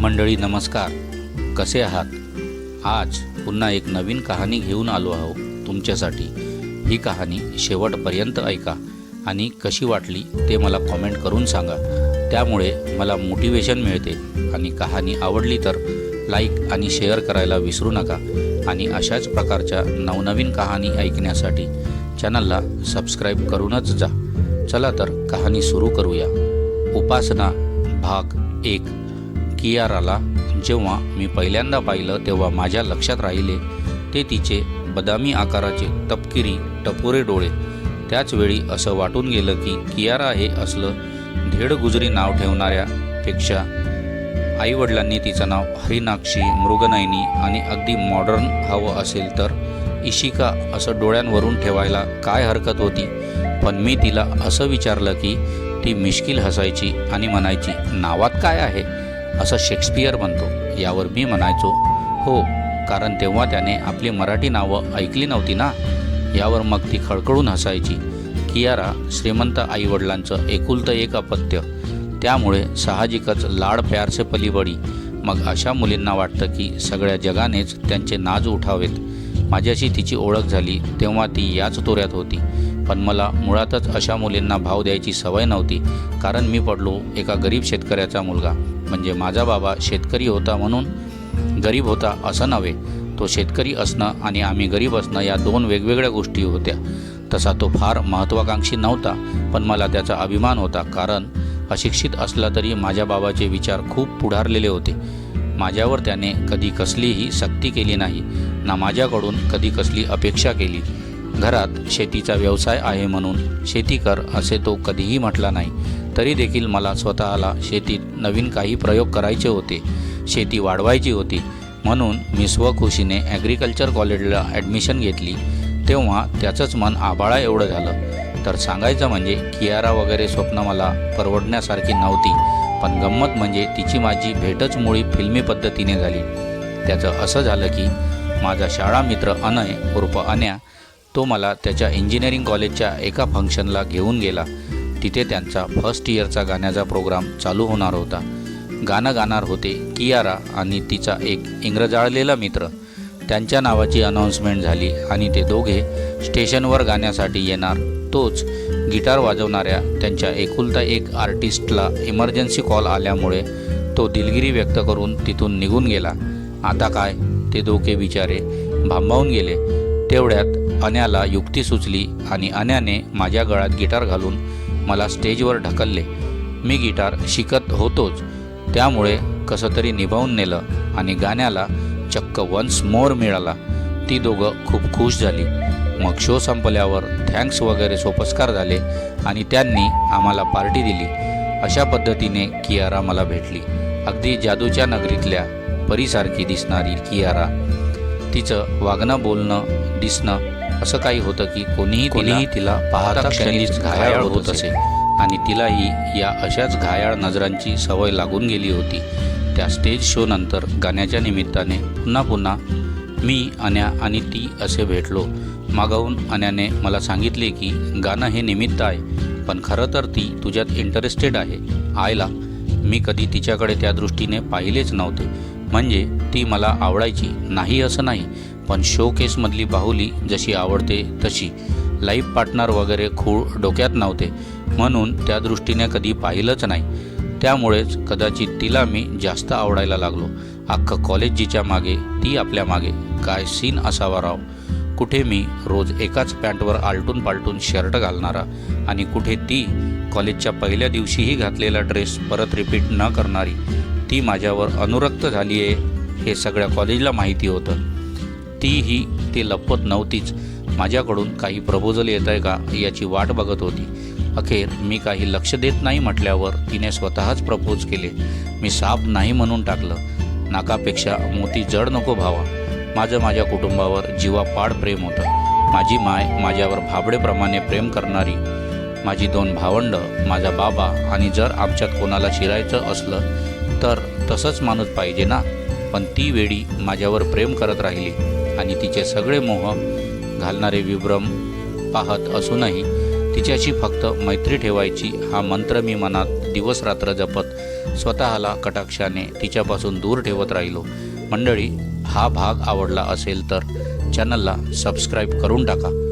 मंडळी नमस्कार. कसे आहात? आज पुन्हा एक नवीन कहाणी घेऊन आलो आहो तुमच्यासाठी. ही कहाणी शेवटपर्यंत ऐका आणि कशी वाटली ते मला कॉमेंट करून सांगा. त्यामुळे मला मोटिवेशन मिळते आणि कहाणी आवडली तर लाईक आणि शेअर करायला विसरू नका आणि अशाच प्रकारच्या नवनवीन कहाणी ऐकण्यासाठी चॅनलला सबस्क्राईब करूनच जा. चला तर कहाणी सुरू करूया. उपासना भाग एक. कियाराला जेव्हा मी पहिल्यांदा पाहिलं तेव्हा माझ्या लक्षात राहिले ते तिचे बदामी आकाराचे तपकिरी टपोरे डोळे. त्याचवेळी असं वाटून गेलं की कियारा हे असलं धेडगुजरी नाव ठेवणाऱ्यापेक्षा आईवडिलांनी तिचं नाव हरिनाक्षी मृगनयनी आणि अगदी मॉडर्न हवं असेल तर इशिका असं डोळ्यांवरून ठेवायला काय हरकत होती? पण मी तिला असं विचारलं की ती मिश्किल हसायची आणि म्हणायची नावात काय आहे? असं शेक्सपियर म्हणतो. यावर मी म्हणायचो हो कारण तेव्हा त्याने आपली मराठी नावं ऐकली नव्हती ना? यावर मग ती खळखळून हसायची. कियारा श्रीमंत आईवडिलांचं एकुलतं एक अपत्य. त्यामुळे साहजिकच लाड प्यारसे पलीबडी. मग अशा मुलींना वाटतं की सगळ्या जगानेच त्यांचे नाज उठावेत. माझ्याशी तिची ओळख झाली तेव्हा ती याच तोऱ्यात होती. पण मला मुळातच अशा मुलींना भाव द्यायची सवय नव्हती. कारण मी पडलो एका गरीब शेतकऱ्याचा मुलगा. म्हणजे माझा बाबा शेतकरी होता म्हणून गरीब होता असं नव्हे. तो शेतकरी असणं आणि आम्ही गरीब असणं या दोन वेगवेगळ्या गोष्टी होत्या. तसा तो फार महत्त्वाकांक्षी नव्हता पण मला त्याचा अभिमान होता. कारण अशिक्षित असला तरी माझ्या बाबाचे विचार खूप पुढारलेले होते. माझ्यावर त्याने कधी कसलीही सक्ती केली नाही. ना माझ्याकडून कधी कसली अपेक्षा केली. घरात शेतीचा व्यवसाय आहे म्हणून शेती कर असे तो कधीही म्हटला नाही. तरी देखील मला स्वतःला शेतीत नवीन काही प्रयोग करायचे होते. शेती वाढवायची होती. म्हणून मी स्वखुशीने ॲग्रिकल्चर कॉलेजला ॲडमिशन घेतली. तेव्हा त्याचंच मन आबाळा एवढं झालं. तर सांगायचं म्हणजे कियारा वगैरे स्वप्न मला परवडण्यासारखी नव्हती. पण गंमत म्हणजे तिची माझी भेटच मुळी फिल्मी पद्धतीने झाली. त्याचं असं झालं की माझा शाळा मित्र अनय उर्फ अन्या तो मला त्याच्या इंजिनिअरिंग कॉलेजच्या एका फंक्शनला घेऊन गेला. तिथे त्यांचा फर्स्ट इयरचा गाण्याचा प्रोग्राम चालू होणार होता. गाणं गाणार होते कियारा आणि तिचा एक इंग्रजाळलेला मित्र. त्यांच्या नावाची अनाऊन्समेंट झाली आणि ते दोघे स्टेशनवर गाण्यासाठी येणार. तोच गिटार वाजवणाऱ्या त्यांच्या एकुलता एक आर्टिस्टला इमर्जन्सी कॉल आल्यामुळे तो दिलगिरी व्यक्त करून तिथून निघून गेला. आता काय? ते दोघे बिचारे भांबावून गेले. तेवढ्यात अन्याला युक्ती सुचली आणि अन्याने माझ्या गळ्यात गिटार घालून मला स्टेजवर ढकलले. मी गिटार शिकत होतोच. त्यामुळे कसं तरी निभावून नेलं आणि गाण्याला चक्क वन्स मोर मिळाला. ती दोघं खूप खुश झाली. मग शो संपल्यावर थँक्स वगैरे सोपस्कार झाले आणि त्यांनी आम्हाला पार्टी दिली. अशा पद्धतीने कियारा मला भेटली. अगदी जादूच्या नगरीतल्या परीसारखी दिसणारी कियारा. तिचं वागणं बोलणं दिसणं असं काही होतं की कोणीही कोणीही तिला पाहता क्षणीच घायाळ होत असे. आणि तिलाही या अशाच घायाळ नजरांची सवय लागून गेली होती. त्या स्टेज शो नंतर गाण्याच्या निमित्ताने पुन्हा पुन्हा मी अन्या आणि ती असे भेटलो. मागाहून अन्याने मला सांगितले की गाणं हे निमित्त आहे पण खरं तर ती तुझ्यात इंटरेस्टेड आहे. आयला मी कधी तिच्याकडे त्या दृष्टीने पाहिलेच नव्हते. म्हणजे ती मला आवडायची नाही असं नाही पण शोकेसमधली बाहुली जशी आवडते तशी. लाईफ पार्टनर वगैरे खूळ डोक्यात नव्हते. म्हणून त्या दृष्टीने कधी पाहिलंच नाही. त्यामुळेच कदाचित तिला मी जास्त आवडायला लागलो. अख्खं कॉलेज जिच्या मागे ती आपल्या मागे. काय सीन असावा राव? कुठे मी रोज एकाच पॅन्टवर आलटून पालटून शर्ट घालणारा? आणि कुठे ती कॉलेजच्या पहिल्या दिवशीही घातलेला ड्रेस परत रिपीट न करणारी? ती माझ्यावर अनुरक्त झाली आहे हे सगळ्या कॉलेजला माहिती होतं. तीही ती लपवत नव्हतीच. माझ्याकडून काही प्रपोजल येत आहे का याची वाट बघत होती. अखेर मी काही लक्ष देत नाही म्हटल्यावर तिने स्वतःच प्रपोज केले. मी साप नाही म्हणून टाकलं. नाकापेक्षा मोती जड नको भावा. माझं माझ्या कुटुंबावर जीवापाड प्रेम होतं. माझी माय माझ्यावर भाबडेप्रमाणे प्रेम करणारी. माझी दोन भावंड माझा बाबा आणि जर आमच्यात कोणाला शिरायचं असलं तर तसंच माणूस पाहिजे ना? पण ती वेळी माझ्यावर प्रेम करत राहिली. आणि तिचे सगळे मोह घालणारे विभ्रम पाहत असूनही तिच्याशी फक्त मैत्री ठेवायची हा मंत्र मी मनात दिवसरात्र जपत स्वतःला कटाक्षाने तिच्यापासून दूर ठेवत राहिलो. मंडळी हा भाग आवडला असेल तर चॅनलला सबस्क्राईब करून टाका.